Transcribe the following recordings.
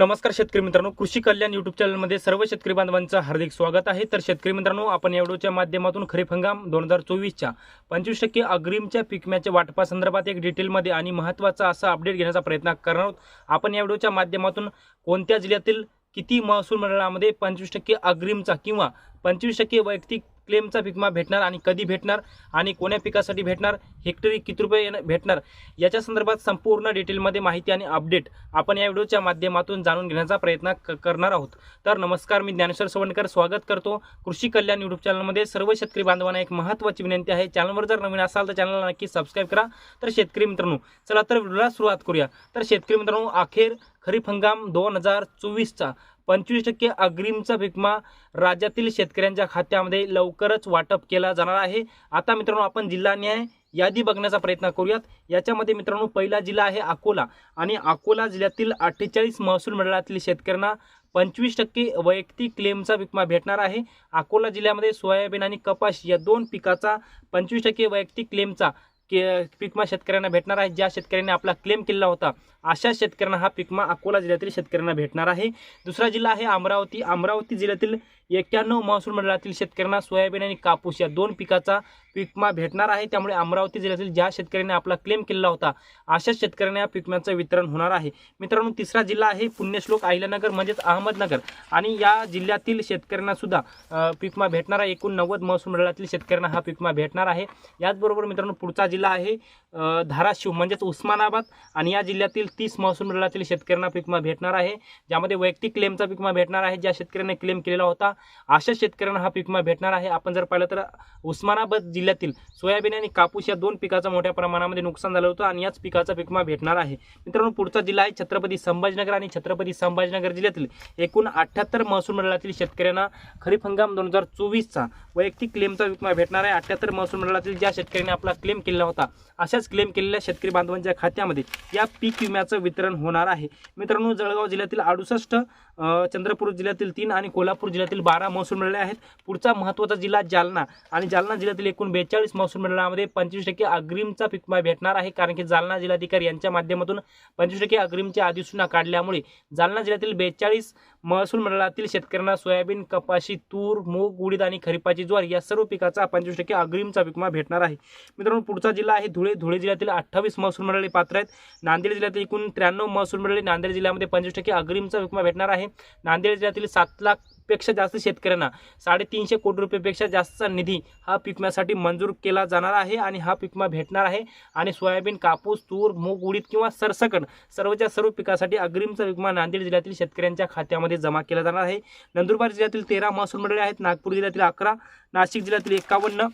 नमस्कार शेतकरी मित्रांनो कृषी कल्याण युट्यूब चॅनलमध्ये सर्व शेतकरी बांधवांचं हार्दिक स्वागत आहे. तर शेतकरी मित्रांनो आपण या व्हिडिओच्या माध्यमातून खरीप हंगाम दोन हजार चोवीसच्या पंचवीस टक्के अग्रिमच्या पिकम्याच्या वाटपासंदर्भात एक डिटेलमध्ये आणि महत्त्वाचा असा अपडेट घेण्याचा प्रयत्न करणार आहोत. आपण या व्हिडिओच्या माध्यमातून कोणत्या जिल्ह्यातील किती महसूल मंडळामध्ये पंचवीस टक्के अग्रिमचा किंवा पंचवीस टक्के वैयक्तिक क्लेमचा पिकमा भेटणार आणि कधी भेटणार आणि कोण्या पिकासाठी भेटणार हेक्टरी किती रुपये भेटणार याच्या संदर्भात संपूर्ण डिटेलमध्ये माहिती आणि अपडेट आपण या व्हिडिओच्या माध्यमातून जाणून घेण्याचा प्रयत्न क- करणार आहोत. तर नमस्कार मी ज्ञानेश्वर सवंडकर. स्वागत करतो कृषी कल्याण युट्यूब चॅनलमध्ये सर्व शेतकरी बांधवांना एक महत्त्वाची विनंती आहे. चॅनलवर जर नवीन असाल तर चॅनलला नक्की सबस्क्राईब करा. तर शेतकरी मित्रांनो चला तर व्हिडिओला सुरुवात करूया. तर शेतकरी मित्रांनो अखेर खरीप हंगाम दोन हजार चोवीसचा. पंचवीस टक्के अग्रिमचा विकमा राज्यातील शेतकऱ्यांच्या खात्यामध्ये लवकरच वाटप केला जाणार आहे. आता मित्रांनो आपण जिल्हा न्याय यादी बघण्याचा प्रयत्न करूयात. याच्यामध्ये मित्रांनो पहिला जिल्हा आहे अकोला. आणि अकोला जिल्ह्यातील अठ्ठेचाळीस महसूल मंडळातील शेतकऱ्यांना पंचवीस टक्के वैयक्तिक क्लेमचा विकमा भेटणार आहे. अकोला जिल्ह्यामध्ये सोयाबीन आणि कपाश या दोन पिकाचा पंचवीस टक्के वैयक्तिक क्लेमचा के पिकमा शेतकऱ्यांना भेटणार आहे. ज्या शेतकऱ्यांनी आपला क्लेम केलेला होता अशा शेतकऱ्यांना हा पिकमा अकोला जिल्ह्यातील शेतकऱ्यांना भेटणार आहे. दुसरा जिल्हा आहे अमरावती. अमरावती जिल्ह्यातील एक्क्याण्णव महसूल मंडळातील शेतकऱ्यांना सोयाबीन आणि कापूस या दोन पिकाचा पिकमा भेटणार आहे. त्यामुळे अमरावती जिल्ह्यातील ज्या शेतकऱ्यांनी आपला क्लेम केलेला होता अशाच शेतकऱ्यांना या पिकम्याचं वितरण होणार आहे. मित्रांनो तिसरा जिल्हा आहे पुण्यश्लोक अहिल्यानगर म्हणजेच अहमदनगर. आणि या जिल्ह्यातील शेतकऱ्यांना सुद्धा पिकमा भेटणार आहे. एकूण नव्वद महसूल मंडळातील शेतकऱ्यांना हा पिकमा भेटणार आहे. याचबरोबर मित्रांनो पुढचा जिल्हा आहे धाराशिव म्हणजेच उस्मानाबाद. आणि या जिल्ह्यातील तीस महसूल मंडळातील शेतकऱ्यांना पिकमा भेटणार आहे. ज्यामध्ये वैयक्तिक क्लेमचा पिकमा भेटणार आहे. ज्या शेतकऱ्यांनी क्लेम केलेला होता अशा शेतकऱ्यांना हा पिकमा भेटणार आहे. आपण जर पाहिलं तर उस्मानाबाद जिल्ह्यातील सोयाबीन आणि कापूस या दोन पिकाचं मोठ्या प्रमाणामध्ये नुकसान झालं होतं आणि याच पिकाचा पिकमा भेटणार आहे. मित्रांनो पुढचा जिल्हा आहे छत्रपती संभाजीनगर आणि छत्रपती संभाजीनगर जिल्ह्यातील एकूण अठ्ठ्याहत्तर महसूल मंडळातील शेतकऱ्यांना खरीप हंगाम दोन हजार चोवीसचा वैयक्तिक क्लेमचा विकमा भेटणार आहे. अठ्ठ्याहत्तर महसूल मंडळातील ज्या शेतकऱ्यांनी आपला क्लेम केला होता अशाच क्लेम केलेल्या शेतकरी बांधवांच्या खात्यामध्ये या पीक विम्याचं वितरण होणार आहे. मित्रांनो जळगाव जिल्ह्यातील अडुसष्ट चंद्रपूर जिल्ह्यातील तीन आणि कोल्हापूर जिल्ह्यातील बारा महसूल मंडळे आहेत. पुढचा महत्त्वाचा जिल्हा जालना. आणि जालना जिल्ह्यातील एकूण बेचाळीस महसूल मंडळामध्ये पंचवीस टक्के अग्रिमचा पिकमा भेटणार आहे. कारण की जालना जिल्हाधिकारी यांच्या माध्यमातून पंचवीस टक्के अग्रिमची अधिसूचना काढल्यामुळे जालना जिल्ह्यातील बेचाळीस महसूल मंडळातील शेतकऱ्यांना सोयाबीन कपाशी तूर मूग उडीद आणि खरीपाची ज्वारी या सर्व पिकाचा पंचवीस टक्के अग्रिमचा पिकमा भेटणार आहे. मित्रांनो पुढचा जिल्हा आहे धुळे. धुळे जिल्ह्यातील अठ्ठावीस महसूल मंडळे पात्र आहेत. नांदेड जिल्ह्यातील एकूण त्र्याण्णव महसूल मंडळे नांदेड जिल्ह्यामध्ये पंचवीस टक्के अग्रिमचा विकमा भेटणार आहे. नांदेड जिल्ह्यातील सात लाख पेक्षा जास्त शेतकऱ्यांना साडेतीनशे कोटी रुपयेपेक्षा जास्तचा निधी हा पिकम्यासाठी मंजूर केला जाणार आहे आणि हा पिकमा भेटणार आहे. आणि सोयाबीन कापूस तूर मूग उडीद किंवा सरसकट सर्वच्या सर्व पिकासाठी अग्रिमचा विकमा नांदेड जिल्ह्यातील शेतकऱ्यांच्या खात्यामध्ये जमा केला जाणार आहे. नंदुरबार जिल्ह्यातील तेरा महसूल मंडळे आहेत. नागपूर जिल्ह्यातील अकरा नाशिक जिल्ह्यातील एकावन्न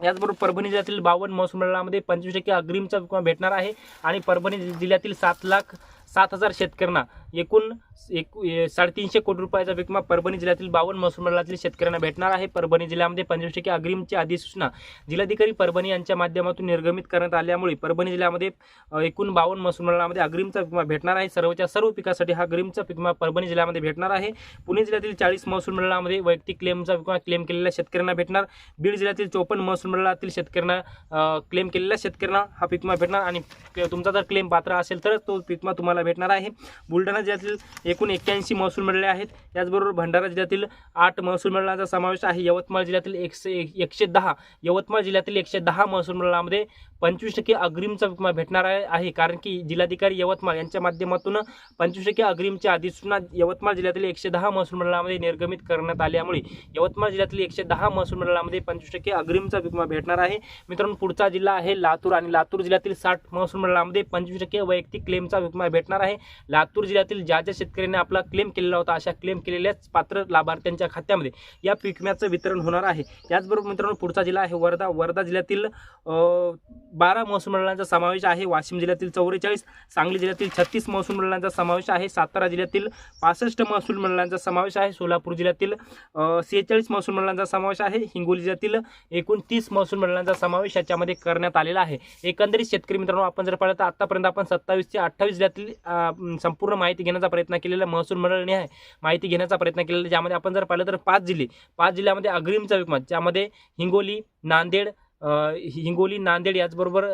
याचबरोबर परभणी जिल्ह्यातील बावन्न महसूल मंडळामध्ये पंचवीस टक्के अग्रिमचा विकमा भेटणार आहे. आणि परभणी जिल्ह्यातील सात लाख सात हजार शेतकऱ्यांना एकूण एक ए- साडेतीनशे कोटी रुपयाचा विकमा परभणी जिल्ह्यातील बावन्न महसूल मंडळातील शेतकऱ्यांना भेटणार आहे. परभणी जिल्ह्यामध्ये पंचवीस टक्के अग्रिमची अधिसूचना जिल्हाधिकारी परभणी यांच्या माध्यमातून निर्गमित करण्यात आल्यामुळे परभणी जिल्ह्यामध्ये एकूण बावन्न महसूल मंडळामध्ये अग्रिमचा विकमा भेटणार आहे. सर्वच्या सर्व पिकासाठी हा अग्रिमचा विकमा परभणी जिल्ह्यामध्ये भेटणार आहे. पुणे जिल्ह्यातील चाळीस महसूल मंडळामध्ये वैयक्तिक क्लेमचा विकमा क्लेम केलेल्या शेतकऱ्यांना भेटणार. बीड जिल्ह्यातील चोपन्न महसूल मंडळातील शेतकऱ्यांना क्लेम केलेल्या शेतकऱ्यांना हा पिकमा भेटणार. आणि तुमचा जर क्लेम पात्र असेल तरच तो पिकमा तुम्हाला भेटणार आहे. बुलढाणा जिल्ह्यातील एकूण एक्क्याऐंशी महसूल मंडळे आहेत. त्याचबरोबर भंडारा जिल्ह्यातील आठ महसूल मंडळांचा समावेश आहे. यवतमाळ जिल्ह्यातील एकशे एकशे दहा यवतमाळ जिल्ह्यातील एकशे दहा महसूल मंडळामध्ये पंचवीस टक्के अग्रिमचा विकमा भेटणार आहे कारण की जिल्हाधिकारी यवतमाळ यांच्या माध्यमातून पंचवीस टक्के अग्रिमची अधिसूचना यवतमाळ जिल्ह्यातील एकशे दहा महसूल मंडळामध्ये निर्गमित करण्यात आल्यामुळे यवतमाळ जिल्ह्यातील एकशे दहा महसूल मंडळामध्ये पंचवीस टक्के अग्रिमचा विकमा भेटणार आहे. मित्रांनो पुढचा जिल्हा आहे लातूर आणि लातूर जिल्ह्यातील साठ महसूल मंडळामध्ये पंचवीस टक्के वैयक्तिक क्लेमचा विमा भेटणार आहे. लातूर जिल्ह्यातील ज्या ज्या शेतकऱ्यांनी आपला क्लेम केलेला होता अशा क्लेम केलेल्याच पात्र लाभार्थ्यांच्या खात्यामध्ये या पिकम्याचं वितरण होणार आहे. याचबरोबर मित्रांनो पुढचा जिल्हा आहे वर्धा. वर्धा जिल्ह्यातील बारा महसूल मंडळांचा समावेश आहे. वाशिम जिल्ह्यातील चौवेचाळीस सांगली जिल्ह्यातील छत्तीस महसूल मंडळांचा समावेश आहे. सातारा जिल्ह्यातील पासष्ट महसूल मंडळांचा समावेश आहे. सोलापूर जिल्ह्यातील सेहेचाळीस महसूल मंडळांचा समावेश आहे. हिंगोली जिल्ह्यातील एकूण तीस महसूल मंडळांचा समावेश याच्यामध्ये करण्यात आलेला आहे. एकंदरीत शेतकरी मित्रांनो आपण जर पाहिलं तर आत्तापर्यंत आपण सत्तावीस ते अठ्ठावीस जिल्ह्यातील संपूर्ण माहिती घेण्याचा प्रयत्न केलेला महसूल मंडळाने आहे. माहिती घेण्याचा प्रयत्न केलेला ज्यामध्ये आपण जर पाहिलं तर पाच जिल्हे पाच जिल्ह्यामध्ये अग्रिमचा विकमा ज्यामध्ये हिंगोली नांदेड हिंगोली नांदेड याचबरोबर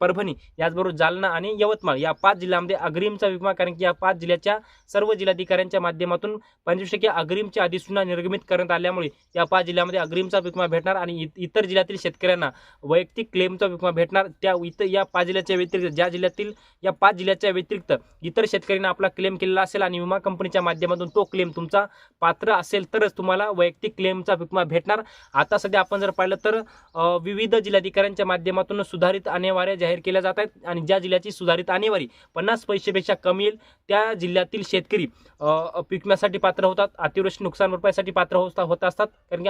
परभणी याचबरोबर जालना आणि यवतमाळ या पाच जिल्ह्यामध्ये अग्रिमचा विमा कारण की या पाच जिल्ह्याच्या सर्व जिल्हाधिकाऱ्यांच्या माध्यमातून पंचवीस टक्के अग्रिमची अधिसूचना निर्गमित करण्यात आल्यामुळे या पाच जिल्ह्यामध्ये अग्रिमचा विमा भेटणार आणि इतर जिल्ह्यातील शेतकऱ्यांना वैयक्तिक क्लेमचा विमा भेटणार. त्या इतर या पाच जिल्ह्याच्या व्यतिरिक्त ज्या जिल्ह्यातील या पाच जिल्ह्याच्या व्यतिरिक्त इतर शेतकऱ्यांना आपला क्लेम केलेला असेल आणि विमा कंपनीच्या माध्यमातून तो क्लेम तुमचा पात्र असेल तरच तुम्हाला वैयक्तिक क्लेमचा विमा भेटणार. आता सध्या आपण जर पाहिलं तर विविध विविध जिल्हाधिकाऱ्यांच्या माध्यमातून सुधारित आणेवाऱ्या जाहीर केल्या जात आहेत आणि ज्या जिल्ह्याची सुधारित आणेवारी पन्नास पैशापेक्षा कमी येईल त्या जिल्ह्यातील शेतकरी अ, पीक विम्यासाठी पात्र होतात अतिवृष्टी नुकसान भरपाईसाठी पात्र होता होत असतात कारण की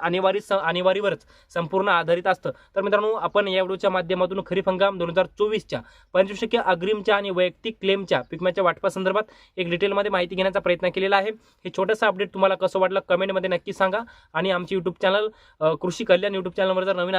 आणेवारी स- आणेवारीवरच संपूर्ण आधारित असतं. तर मित्रांनो आपण या व्हिडिओच्या माध्यमातून खरीप हंगाम दोन हजार चोवीसच्या पंचवीस टक्के अग्रिमच्या आणि वैयक्तिक क्लेमच्या पिकम्याच्या वाटपासंदर्भात एक डिटेलमध्ये माहिती घेण्याचा प्रयत्न केलेला आहे. हे छोटंसं अपडेट तुम्हाला कसं वाटलं कमेंटमध्ये नक्की सांगा. आणि आमची यूट्यूब चॅनल कृषी कल्याण यूट्यूब चॅनलवर जर नवीन